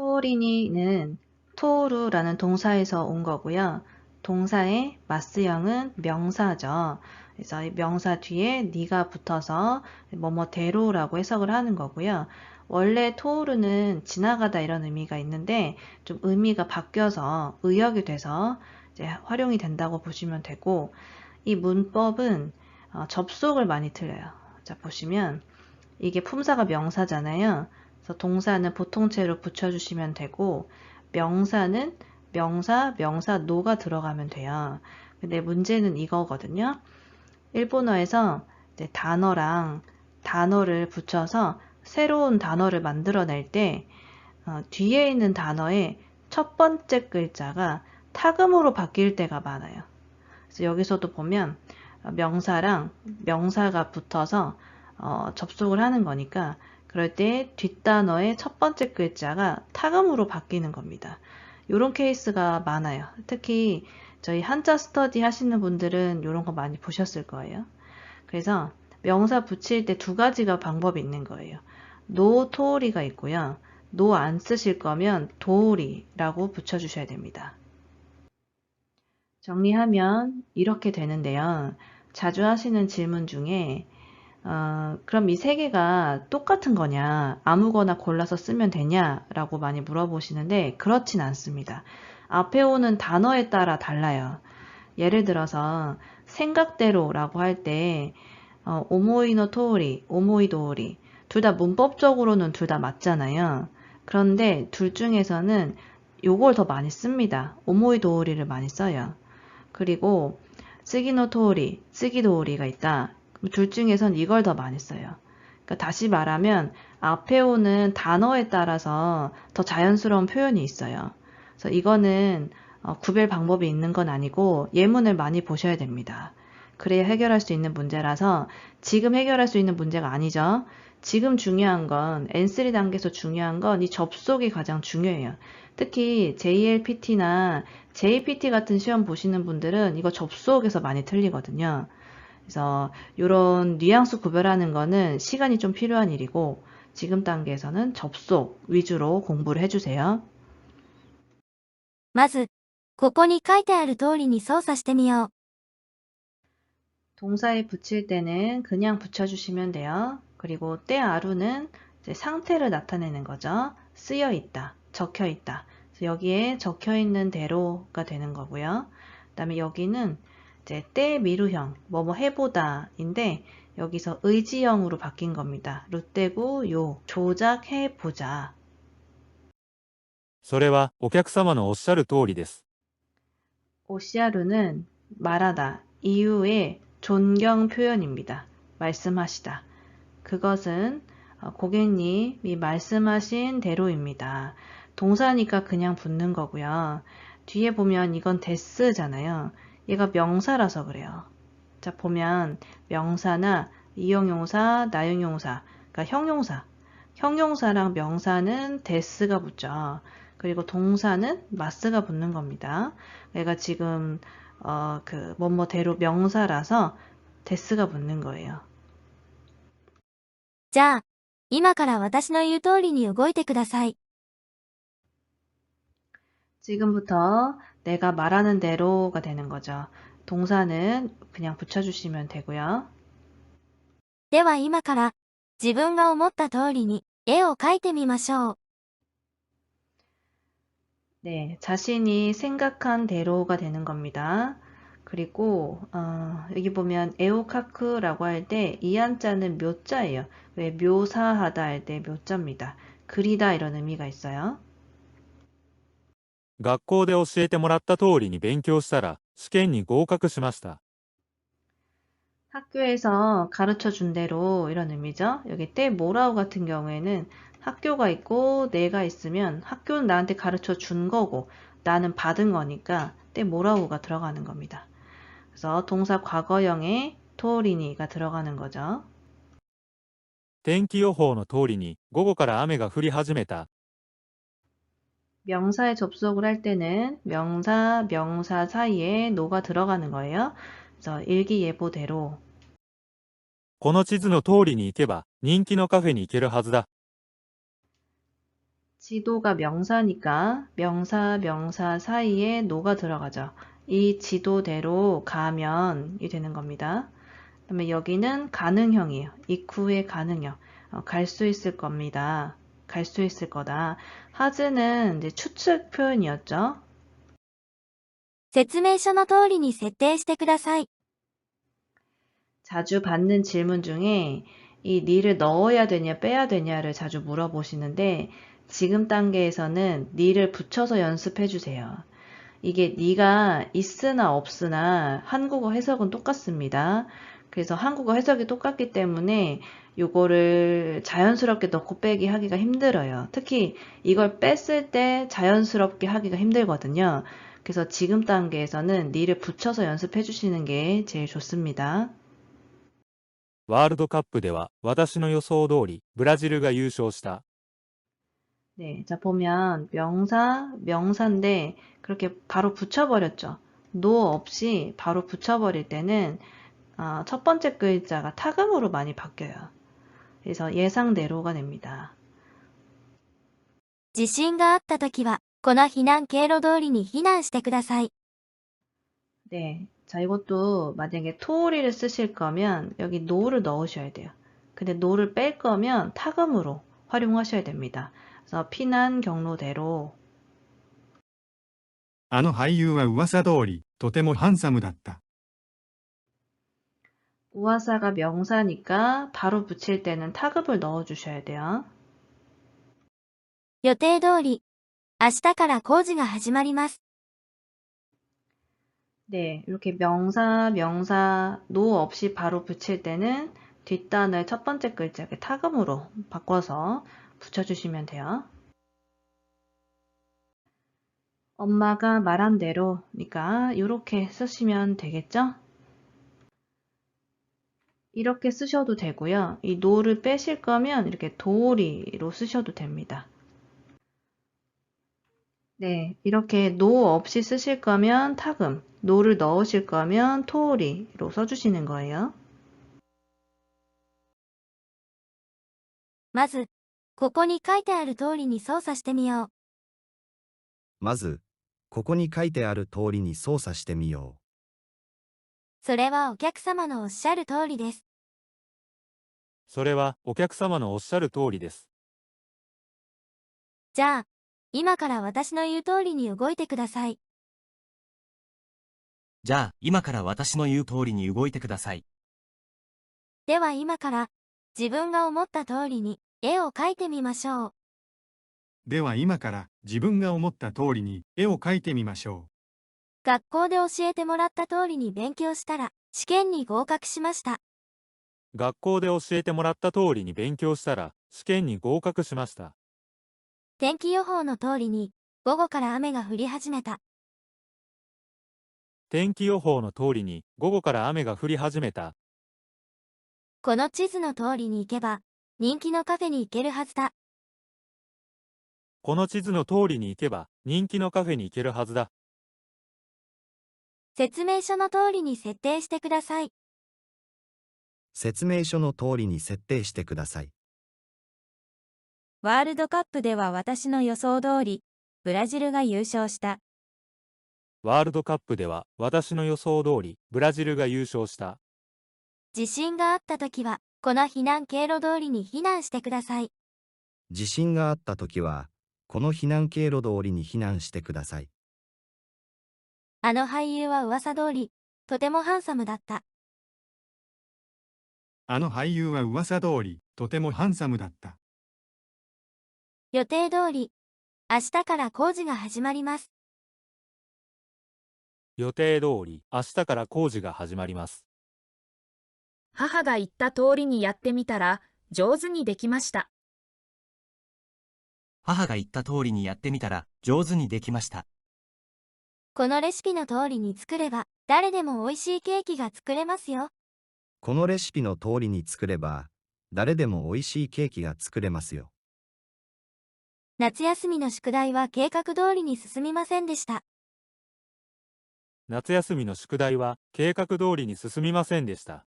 토리니는 토루라는 동사에서 온 거고요. 동사의 마스형은 명사죠. 그래서 이 명사 뒤에 니가 붙어서 뭐뭐대로라고 해석을 하는 거고요. 원래 토르는 지나가다 이런 의미가 있는데 좀 의미가 바뀌어서 의역이 돼서 이제 활용이 된다고 보시면 되고 이 문법은 어, 접속을 많이 틀려요. 자 보시면 이게 품사가 명사잖아요. 그래서 동사는 보통체로 붙여주시면 되고 명사는 명사, 명사, 노가 들어가면 돼요. 근데 문제는 이거거든요. 일본어에서 단어랑 단어를 붙여서 새로운 단어를 만들어낼 때 어, 뒤에 있는 단어의 첫 번째 글자가 타금으로 바뀔 때가 많아요. 그래서 여기서도 보면 명사랑 명사가 붙어서 어, 접속을 하는 거니까 그럴 때 뒷단어의 첫 번째 글자가 타금으로 바뀌는 겁니다. 이런 케이스가 많아요. 특히 저희 한자 스터디 하시는 분들은 이런 거 많이 보셨을 거예요. 그래서 명사 붙일 때 두 가지가 방법이 있는 거예요. 노 토리가 있고요. 노 안 쓰실 거면 도리라고 붙여주셔야 됩니다. 정리하면 이렇게 되는데요. 자주 하시는 질문 중에 어, 그럼 이 세 개가 똑같은 거냐 아무거나 골라서 쓰면 되냐 라고 많이 물어보시는데 그렇진 않습니다. 앞에 오는 단어에 따라 달라요. 예를 들어서 생각대로 라고 할 때 어, 오모이노 토리, 오모이 도리 둘 다 문법적으로는 둘 다 맞잖아요. 그런데 둘 중에서는 요걸 더 많이 씁니다. 오모이 도리를 많이 써요. 그리고 쓰기노 토리, 쓰기 도리가 있다. 둘 중에선 이걸 더 많이 써요. 그러니까 다시 말하면 앞에 오는 단어에 따라서 더 자연스러운 표현이 있어요. 그래서 이거는 어, 구별 방법이 있는 건 아니고 예문을 많이 보셔야 됩니다. 그래야 해결할 수 있는 문제라서 지금 해결할 수 있는 문제가 아니죠. 지금 중요한 건 N3 단계에서 중요한 건 이 접속이 가장 중요해요. 특히 JLPT나 JPT 같은 시험 보시는 분들은 이거 접속에서 많이 틀리거든요. 그래서 이런 뉘앙스 구별하는 거는 시간이 좀 필요한 일이고 지금 단계에서는 접속 위주로 공부를 해주세요. まず、ここに書いてある通りに操作してみよう。 동사에 붙일 때는 그냥 붙여주시면 돼요. 그리고 때아루는 상태를 나타내는 거죠. 쓰여 있다, 적혀 있다. 여기에 적혀 있는 대로가 되는 거고요. 그 다음에 여기는 이제 때 미루형, 뭐뭐 해보다인데 여기서 의지형으로 바뀐 겁니다. 룻대구 요 조작해 보자. それはお客様のおっしゃる通りです。 오시아루는 말하다 이유의 존경 표현입니다. 말씀하시다. 그것은 어, 고객님이 말씀하신 대로입니다. 동사니까 그냥 붙는 거고요. 뒤에 보면 이건 데스잖아요. 얘가 명사라서 그래요. 자 보면 명사나 이형용사, 나용용사, 그러니까 형용사. 형용사랑 명사는 데스가 붙죠. 그리고 동사는 마스가 붙는 겁니다. 얘가 지금 어, 그 뭐뭐대로 명사라서 데스가 붙는 거예요. じゃあ、今から私の言う通りに動いてください。 지금부터 내가 말하는 대로가 되는 거죠. 동사는 그냥 붙여주시면 되고요. では今から自分が思った通りに絵を描いてみましょう。 네, 자신이 생각한 대로가 되는 겁니다. 그리고 어, 여기 보면 에오카크라고 할 때 이 한자는 묘자예요. 왜 묘사하다 할 때 묘자입니다. 그리다 이런 의미가 있어요. 学校で教えてもらった通りに勉強したら試験に合格しました。 학교에서 가르쳐 준 대로 이런 의미죠. 여기 때 뭐라고 같은 경우에는 학교가 있고 내가 있으면 학교는 나한테 가르쳐 준 거고 나는 받은 거니까 때 뭐라고가 들어가는 겁니다. 그래서 동사 과거형에 토리니가 들어가는 거죠. 天気予報の通りに午後から雨が降り始めた。 명사에 접속을 할 때는 명사, 명사 사이에 노가 들어가는 거예요. 그래서 일기예보대로 この地図の通りに行けば人気のカフェに行けるはずだ。 지도가 명사니까 명사, 명사 사이에 노가 들어가죠. 이 지도대로 가면이 되는 겁니다. 그다음에 여기는 가능형이에요. 이쿠의 가능형. 갈 수 있을 겁니다. 갈 수 있을 거다. 하즈는 이제 추측 표현이었죠. 説明書の通りに設定してください。 자주 받는 질문 중에 이 니를 넣어야 되냐 빼야 되냐를 자주 물어보시는데 지금 단계에서는 니를 붙여서 연습해 주세요. 이게 니가 있으나 없으나 한국어 해석은 똑같습니다. 그래서 한국어 해석이 똑같기 때문에 요거를 자연스럽게 넣고 빼기 하기가 힘들어요. 특히 이걸 뺐을 때 자연스럽게 하기가 힘들거든요. 그래서 지금 단계에서는 니를 붙여서 연습해 주시는 게 제일 좋습니다. ワールドカップでは私の予想通りブラジルが優勝した。 네, 자 보면 명사, 명사인데 그렇게 바로 붙여버렸죠. 노 없이 바로 붙여버릴 때는 아, 첫 번째 글자가 타금으로 많이 바뀌어요. 그래서 예상대로가 됩니다. 地震があったときは、この避難経路通りに避難してください。 네, 자 이것도 만약에 토리를 쓰실 거면 여기 노를 넣으셔야 돼요. 근데 노를 뺄 거면 타금으로 활용하셔야 됩니다. 그래서 피난 경로대로 あの俳優は噂通り、とてもハンサムだった。 우화사가 명사니까 바로 붙일 때는 타급을 넣어주셔야 돼요. 予定通り、明日から工事が始まります。 네, 이렇게 명사, 명사, 노 없이 바로 붙일 때는 뒷단을 첫 번째 글자에 타금으로 바꿔서 붙여주시면 돼요. 엄마가 말한 대로니까 이렇게 쓰시면 되겠죠? 이렇게 쓰셔도 되고요. 이 노를 빼실 거면 이렇게 도리로 쓰셔도 됩니다. 네, 이렇게 노 없이 쓰실 거면 타금, 노를 넣으실 거면 토리로 써주시는 거예요. まず、ここに書いてある通りに操作してみよう。まず、ここに書いてある通りに操作してみよ それはお客様のおっしゃる通りです。それはお客様のおっしゃる通りです。じゃあ、今から私の言う通りに動いてください。じゃあ、今から私の言う通りに動いてください。では今から、自分が思った通りに絵を描いてみましょう。では今から自分が思った通りに絵を描いてみましょ学校で教えてもらった通りに勉強したら、試験に合格しました。学校で教えてもらった通りに勉強したら試験に合格しました。天気予報の通りに、午後から雨が降り始めた。天気予報の通りに午後から雨が降り始めた。この地図の通りに行けば、人気のカフェに行けるはずだ。この地図の通りに行けば人気のカフェに行けるはずだ。説明書の通りに設定してください。う。説明書の通りに設定してください。ワールドカップでは私の予想通り、ブラジルが優勝した。ワールドカップでは私の予想通りブラジルが優勝した。地震があったときは、この避難経路通りに避難してください。地震があったときは、この避難経路通りに避難してください。あの俳優は噂通り、とてもハンサムだった。う。あの俳優は噂通り、とてもハンサムだった。予定通り、明日から工事が始まります。予定通り明日から工事が始まります。母が言った通りにやってみたら、上手にできました。母が言った通りにやってみたら上手にできました。このレシピの通りに作れば、誰でも美味しいケーキが作れますよ。このレシピの通りに作れば、誰でも美味しいケーキが作れますよ。夏休みの宿題は計画通りに進みませんでした。夏休みの宿題は計画通りに進みませんでした。